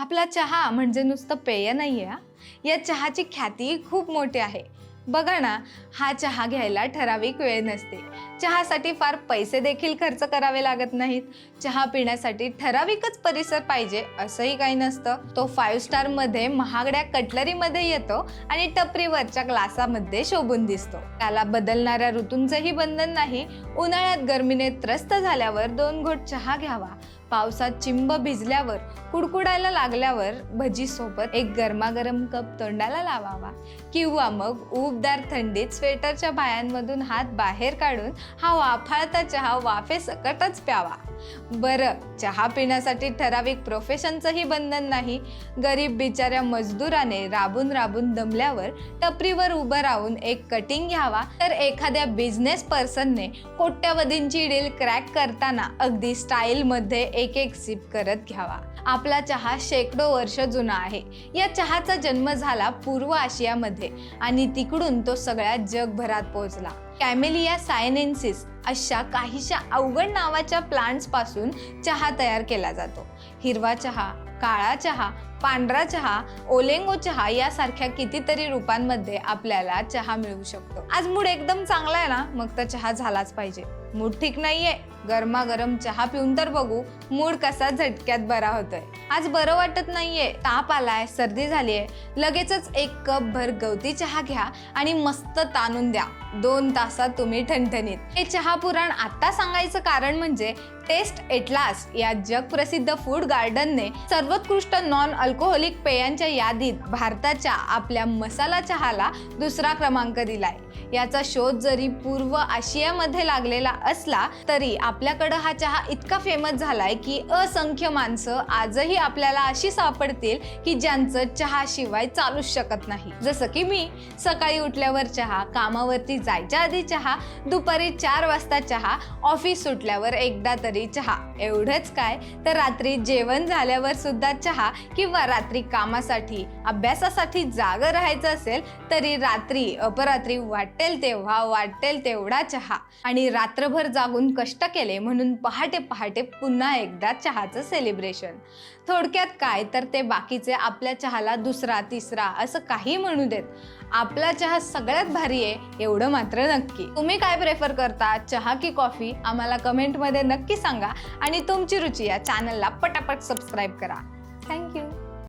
आपला चहा म्हणजे नुसतं पेय नाही आहे या चहाची ख्याती खूप मोठी आहे. बघा ना हा चहा घ्यायला ठराविक वेळ नसते. चहासाठी फार पैसे देखील खर्च करावे लागत नाहीत. चहा पिण्यासाठी ठराविकच परिसर पाहिजे असंही काही नसतं. तो फाईव्ह स्टारमध्ये महागड्या कटलरीमध्ये येतो आणि टपरीवरच्या ग्लासामध्ये शोभून दिसतो. त्याला बदलणाऱ्या ऋतूंचंही बंधन नाही. उन्हाळ्यात गर्मीने त्रस्त झाल्यावर दोन घोट चहा घ्यावा. पावसात चिंब भिजल्यावर कुडकुडायला लागल्यावर भजी सोबत एक गरमागरम कप तोंडाला लावावा. किंवा मग ऊबदार थंडीत स्वेटरच्या बायांमधून हात बाहेर काढून हा वाफाळता चहा वाफे सकटच प्यावा. बरं चहा पिण्यासाठी ठराविक प्रोफेशनचंही बंधन नाही. गरीब बिचाऱ्या मजदुराने राबून राबून दमल्यावर टपरीवर उभं राहून एक कटिंग घ्यावा. तर एखाद्या बिझनेस पर्सनने कोट्यवधींची डील क्रॅक करताना अगदी स्टाईलमध्ये एक एक सिप करत घ्यावा. आपला चहा शेकडो वर्ष जुना आहे. या चहाचा जन्म झाला पूर्व आशियामध्ये आणि तिकडून तो सगळ्या जगभरात पोहोचला. कॅमेलिया सायनेन्सिस अशा काहीशा अवघड नावाच्या प्लांट्सपासून चहा तयार केला जातो. हिरवा चहा काळा चहा पांढरा चहा ओलेंगो चहा यासारख्या कितीतरी रूपांमध्ये आपल्याला चहा मिळू शकतो. आज मूड एकदम चांगला आहे ना मग तर चहा झालाच पाहिजे. मूड ठीक नाहीये गरमागरम चहा पिऊन तर बघू मूड कसा झटक्यात बरा होतोय. आज बरं वाटत नाहीये ताप आलाय सर्दी झालीये लगेचच एक कप भर गवती चहा घ्या आणि मस्त ताणून द्या. दोन तासात तुम्ही ठणठणीत. हे चहा पुराण आता सांगायचं कारण म्हणजे टेस्ट एटलास या जगप्रसिद्ध फूड गार्डनने सर्वोत्कृष्ट नॉन अल्कोहोलिक पेयांच्या यादीत भारताच्या आपल्या मसाला चहाला दुसरा क्रमांक दिलाय. याचा शोध जरी पूर्व आशियामध्ये लागलेला असला तरी आपल्याकडं हा चहा इतका फेमस झालाय की असंख्य माणसं आजही आपल्याला अशी सापडतील की ज्यांचं चहाशिवाय चालूच शकत नाही. जसं की मी सकाळी उठल्यावर चहा कामावरती जायच्या आधी चहा दुपारी चार वाजता चहा ऑफिस सुटल्यावर एकदा तरी चहा. एवढंच काय? तर रात्री जेवण झाल्यावर सुद्धा चहा किंवा किंवा रात्री कामासाठी अभ्यासासाठी जागं राहायचं असेल तरी रात्री अपरात्री वाटेल तेव्हा वाटेल तेवढा चहा. आणि रात्रभर जागून कष्ट केले म्हणून पहाटे पहाटे पुन्हा एकदा चहाचं सेलिब्रेशन थोडक्यात काय? तर ते बाकीचे आपल्या चहाला दुसरा तिसरा असं काही म्हणू देत. आपला चहा सगळ्यात भारी आहे एवढं मात्र नक्की. तुम्ही काय प्रेफर करता? चहा की कॉफी आम्हाला कमेंटमध्ये नक्की सांगा. आणि तुमची रुची या चॅनलला पटापट सबस्क्राईब करा. थँक्यू